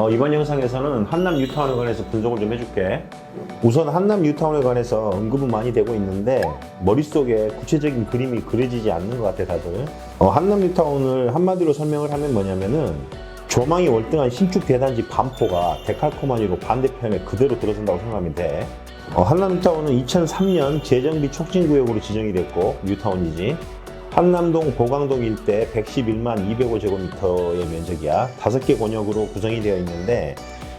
어, 이번 영상에서는 한남 뉴타운에 관해서 분석을 좀 해줄게. 우선 한남 뉴타운에 관해서 언급은 많이 되고 있는데 머릿속에 구체적인 그림이 그려지지 않는 것 같아 다들. 어, 한남 뉴타운을 한마디로 설명을 하면 뭐냐면은 조망이 월등한 신축 대단지 반포가 데칼코마니로 반대편에 그대로 들어선다고 생각하면 돼. 어, 한남 뉴타운은 2003년 재정비 촉진 구역으로 지정이 됐고 뉴타운이지. 한남동 보강동 일대 111만 205제곱미터의 면적이야. 다섯 개 권역으로 구성이 되어 있는데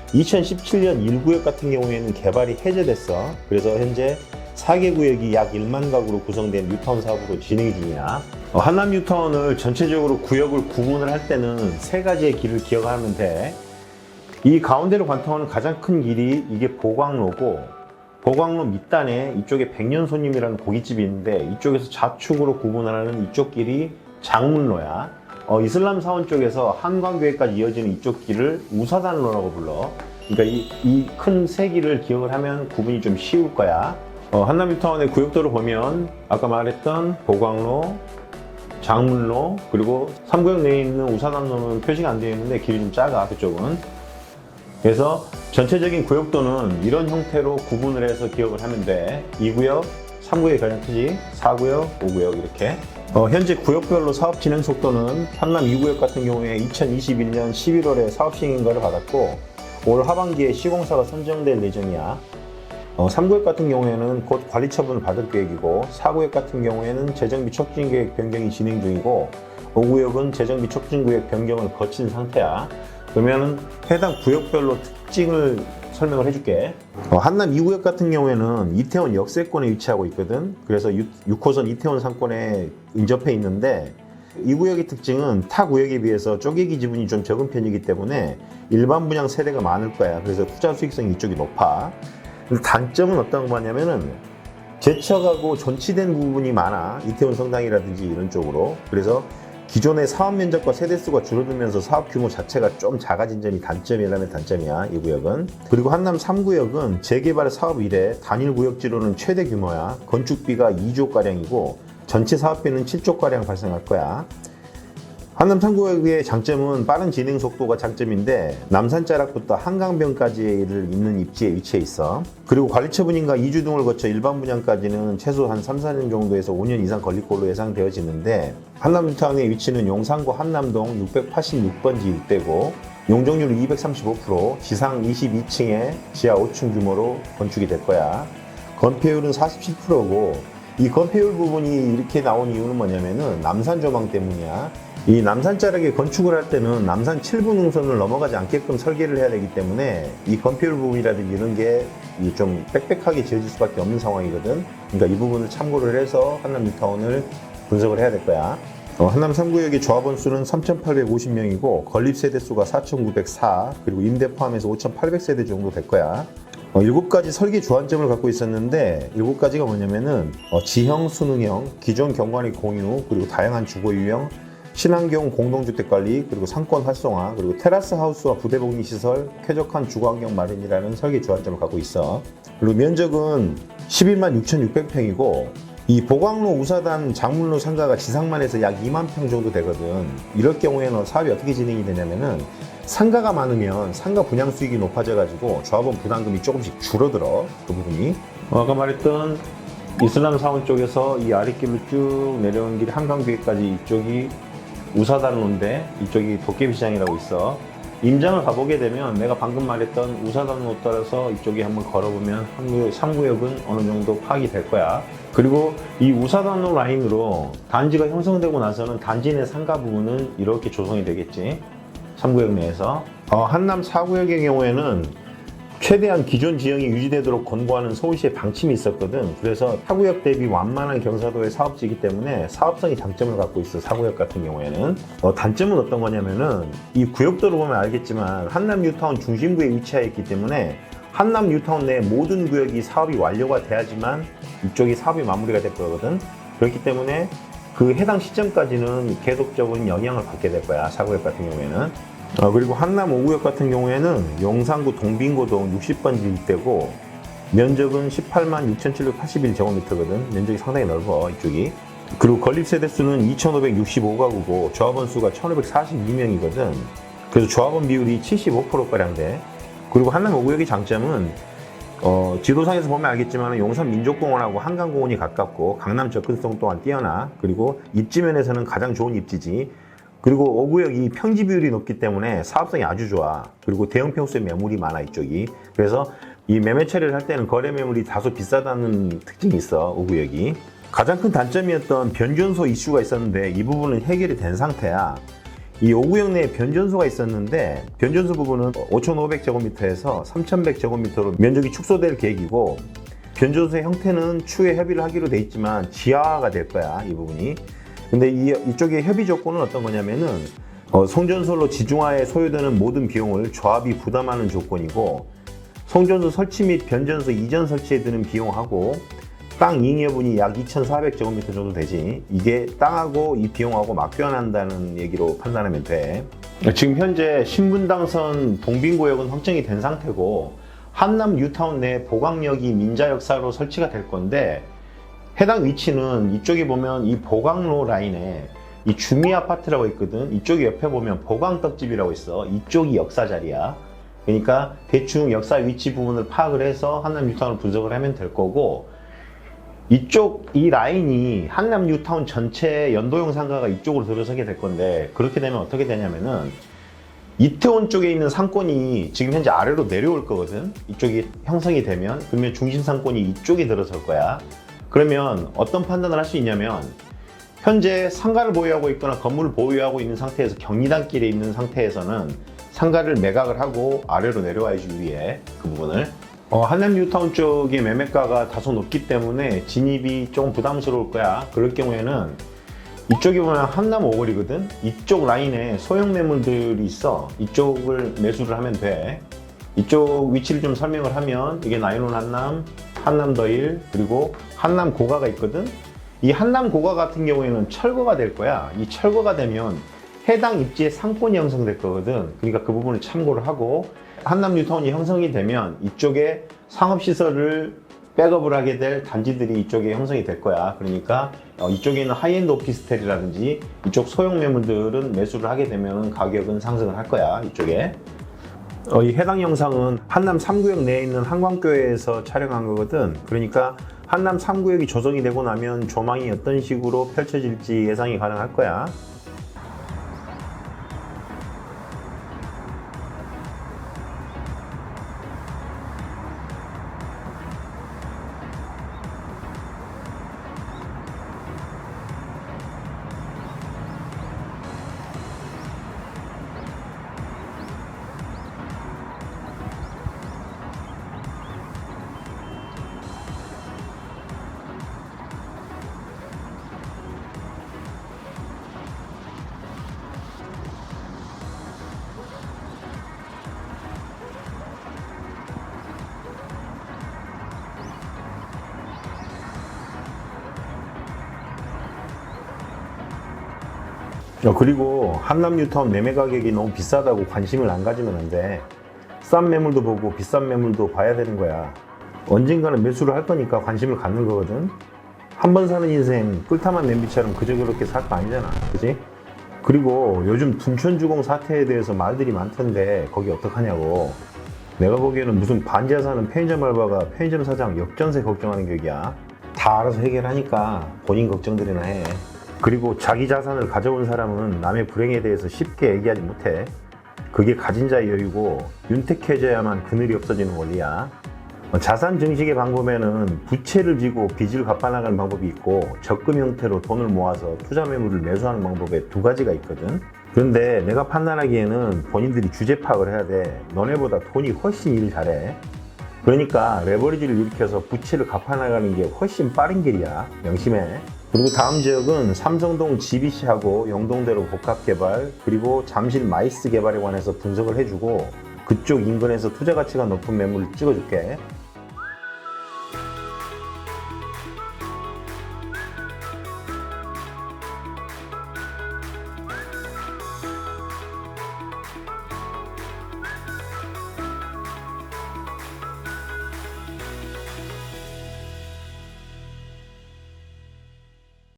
2017년 1구역 같은 경우에는 개발이 해제됐어. 그래서 현재 4개 구역이 약 1만 가구로 구성된 뉴타운 사업으로 진행 중이야. 어, 한남 뉴타운을 전체적으로 구역을 구분을 할 때는 세 가지의 길을 기억하면 돼. 이 가운데로 관통하는 가장 큰 길이 이게 보광로고 보광로 밑단에 이쪽에 백년손님이라는 고깃집이 있는데 이쪽에서 좌측으로 구분하는 이쪽 길이 장문로야. 어, 이슬람 사원 쪽에서 한광교회까지 이어지는 이쪽 길을 우사단로라고 불러. 그러니까 이 큰세 길을 기억을 하면 구분이 좀 쉬울 거야. 어, 한남뉴타운의 구역도를 보면 아까 말했던 보광로, 장문로 그리고 3구역 내에 있는 우사단로는 표시가 안 되어 있는데 길이 좀 작아 그쪽은. 그래서 전체적인 구역도는 이런 형태로 구분을 해서 기억을 돼. 2구역, 3구역이 가장 크지, 4구역, 5구역 이렇게. 어, 현재 구역별로 사업 진행 속도는 한남 2구역 같은 경우에 2021년 11월에 사업 시행 인가를 받았고 올 하반기에 시공사가 선정될 예정이야. 어, 3구역 같은 경우에는 곧 관리 처분을 받을 계획이고 4구역 같은 경우에는 재정비 촉진 계획 변경이 진행 중이고 5구역은 재정비 촉진 구역 변경을 거친 상태야. 그러면 해당 구역별로 특징을 설명을 해줄게. 어, 한남 2구역 같은 경우에는 이태원 역세권에 위치하고 있거든. 그래서 6, 6호선 이태원 상권에 인접해 있는데 이 구역의 특징은 타 구역에 비해서 쪼개기 지분이 좀 적은 편이기 때문에 일반 분양 세대가 많을 거야. 그래서 투자 수익성이 이쪽이 높아. 단점은 어떤 거냐면은 제척하고 전치된 부분이 많아. 이태원 성당이라든지 이런 쪽으로. 그래서 기존의 사업 면적과 세대 수가 줄어들면서 사업 규모 자체가 좀 작아진 점이 단점이라면 단점이야, 이 구역은. 그리고 한남 3구역은 재개발 사업 이래 단일 구역지로는 최대 규모야. 건축비가 2조 가량이고 전체 사업비는 7조 가량 발생할 거야. 한남 3구역의 장점은 빠른 진행 속도가 장점인데 남산 자락부터 한강변까지를 잇는 입지에 위치해 있어. 그리고 관리처분인가 이주 등을 거쳐 일반 분양까지는 최소 한 3, 4년 정도에서 5년 이상 걸릴 걸로 예상되어지는데 한남타운의 위치는 용산구 한남동 686번지 일대고 용적률 235%, 지상 22층에 지하 5층 규모로 건축이 될 거야. 건폐율은 47%고 이 건폐율 부분이 이렇게 나온 이유는 뭐냐면은 남산 조망 때문이야. 이 남산 자락에 건축을 할 때는 남산 7분 능선을 넘어가지 않게끔 설계를 해야 되기 때문에 이 건폐율 부분이라든지 이런 게 좀 빽빽하게 지어질 수밖에 없는 상황이거든. 그러니까 이 부분을 참고를 해서 한남 뉴타운을 분석을 해야 될 거야. 어, 한남 3구역의 조합원 수는 3,850명이고 건립 세대 수가 4,904 그리고 임대 포함해서 5,800세대 정도 될 거야. 어, 일곱 가지 설계 주안점을 갖고 있었는데 일곱 가지가 뭐냐면은 어, 지형 순응형, 기존 경관의 공유, 그리고 다양한 주거 유형, 친환경 공동주택 관리, 그리고 상권 활성화, 그리고 테라스 하우스와 부대복리 시설, 쾌적한 주거환경 마련이라는 설계 주안점을 갖고 있어. 그리고 면적은 11만 6,600평이고 이 보광로 우사단 장문로 상가가 지상만 해서 약 2만 평 정도 되거든. 이럴 경우에는 사업이 어떻게 진행이 되냐면은 상가가 많으면 상가 분양 수익이 높아져 가지고 조합원 부담금이 조금씩 줄어들어 그 부분이. 어, 아까 말했던 이슬람 사원 쪽에서 이 아랫길로 쭉 내려온 길이 한강교회까지 이쪽이 우사단로인데 이쪽이 도깨비 시장이라고 있어. 임장을 가보게 되면 내가 방금 말했던 우사단로 따라서 이쪽에 한번 걸어보면 3구역은 어느 정도 파악이 될 거야. 그리고 이 우사단로 라인으로 단지가 형성되고 나서는 단지 내 상가 부분은 이렇게 조성이 되겠지. 3구역 내에서. 어, 한남 4구역의 경우에는 최대한 기존 지형이 유지되도록 권고하는 서울시의 방침이 있었거든. 그래서 사구역 대비 완만한 경사도의 사업지이기 때문에 사업성이 장점을 갖고 있어. 사구역 같은 경우에는. 어, 단점은 어떤 거냐면은 이 구역도로 보면 알겠지만 한남 뉴타운 중심부에 위치하여 있기 때문에 한남 뉴타운 내 모든 구역이 사업이 완료가 돼야지만 이쪽이 사업이 마무리가 될 거거든. 그렇기 때문에 그 해당 시점까지는 계속적인 영향을 받게 될 거야. 사구역 같은 경우에는. 어, 그리고 한남 5구역 같은 경우에는 용산구 동빙고동 60번지 일대고 면적은 18만 6,781제곱미터거든. 면적이 상당히 넓어 이쪽이. 그리고 건립 세대 수는 2,565가구고 조합원 수가 1,542명이거든. 그래서 조합원 비율이 75%가량 돼. 그리고 한남 5구역의 장점은 어, 지도상에서 보면 알겠지만 용산 민족공원하고 한강공원이 가깝고 강남 접근성 또한 뛰어나 그리고 입지 면에서는 가장 좋은 입지지 그리고 5구역이 평지 비율이 높기 때문에 사업성이 아주 좋아. 그리고 대형 평수의 매물이 많아 이쪽이. 그래서 이 매매 처리를 할 때는 거래 매물이 다소 비싸다는 특징이 있어 5구역이. 가장 큰 단점이었던 변전소 이슈가 있었는데 이 부분은 해결이 된 상태야. 이 5구역 내에 변전소가 있었는데 변전소 부분은 5,500제곱미터에서 3,100제곱미터로 면적이 축소될 계획이고 변전소의 형태는 추후에 협의를 하기로 돼 있지만 지하화가 될 거야 이 부분이 근데 이, 이쪽에 협의 조건은 어떤 거냐면은 어, 송전소로 지중화에 소요되는 모든 비용을 조합이 부담하는 조건이고 송전소 설치 및 변전소 이전 설치에 드는 비용하고 땅 잉여분이 약 2,400제곱미터 정도 되지. 이게 땅하고 이 비용하고 맞교환한다는 얘기로 판단하면 돼. 지금 현재 신분당선 봉빈구역은 확정이 된 상태고 한남 뉴타운 내 보강역이 민자역사로 설치가 될 건데 해당 위치는 이쪽에 보면 이 보강로 라인에 이 주미 아파트라고 있거든. 이쪽에 옆에 보면 보강떡집이라고 있어. 이쪽이 역사 자리야. 그러니까 대충 역사 위치 부분을 파악을 해서 한남 뉴타운을 분석을 하면 될 거고 이쪽 이 라인이 한남 뉴타운 전체 연도형 상가가 이쪽으로 들어서게 될 건데 그렇게 되면 어떻게 되냐면은 이태원 쪽에 있는 상권이 지금 현재 아래로 내려올 거거든. 이쪽이 형성이 되면 그러면 중심 상권이 이쪽에 들어설 거야. 그러면 어떤 판단을 할 수 있냐면 현재 상가를 보유하고 있거나 건물을 보유하고 있는 상태에서 경리단길에 있는 상태에서는 상가를 매각을 하고 아래로 내려와야지 위에 그 부분을 어, 한남 뉴타운 쪽의 매매가가 다소 높기 때문에 진입이 좀 부담스러울 거야. 그럴 경우에는 이쪽이 보면 한남 오거리거든. 이쪽 라인에 소형 매물들이 있어. 이쪽을 매수를 하면 돼. 이쪽 위치를 좀 설명을 하면 이게 나이론 한남, 한남 더일 그리고 한남 고가가 있거든. 이 한남 고가 같은 경우에는 철거가 될 거야. 이 철거가 되면 해당 입지에 상권이 형성될 거거든. 그러니까 그 부분을 참고를 하고 한남 뉴타운이 형성이 되면 이쪽에 상업시설을 백업을 하게 될 단지들이 이쪽에 형성이 될 거야. 그러니까 어, 이쪽에 있는 하이엔드 오피스텔이라든지 이쪽 소형 매물들은 매수를 하게 되면 가격은 상승을 할 거야. 이쪽에. 어, 이 해당 영상은 한남 3구역 내에 있는 한광교회에서 촬영한 거거든. 그러니까 한남 3구역이 조성이 되고 나면 조망이 어떤 식으로 펼쳐질지 예상이 가능할 거야. 그리고 한남 뉴타운 매매 가격이 너무 비싸다고 관심을 안 가지면 안 돼. 싼 매물도 보고 비싼 매물도 봐야 되는 거야. 언젠가는 매수를 할 거니까 관심을 갖는 거거든. 한 번 사는 인생 꿀타만 냄비처럼 그저 그렇게 살 거 아니잖아. 그지? 그리고 요즘 둔촌주공 사태에 대해서 말들이 많던데 거기 어떡하냐고. 내가 보기에는 무슨 반지하 사는 편의점 알바가 편의점 사장 역전세 걱정하는 격이야. 다 알아서 해결하니까 본인 걱정들이나 해. 그리고 자기 자산을 가져온 사람은 남의 불행에 대해서 쉽게 얘기하지 못해. 그게 가진 자의 여유고 윤택해져야만 그늘이 없어지는 원리야. 어, 자산 증식의 방법에는 부채를 지고 빚을 갚아나가는 방법이 있고 적금 형태로 돈을 모아서 투자 매물을 매수하는 방법에 두 가지가 있거든. 그런데 내가 판단하기에는 본인들이 주제 파악을 해야 돼. 너네보다 돈이 훨씬 일을 잘해. 그러니까 레버리지를 일으켜서 부채를 갚아나가는 게 훨씬 빠른 길이야. 명심해. 그리고 다음 지역은 삼성동 GBC하고 영동대로 복합 개발 그리고 잠실 마이스 개발에 관해서 분석을 해주고 그쪽 인근에서 투자 가치가 높은 매물을 찍어줄게.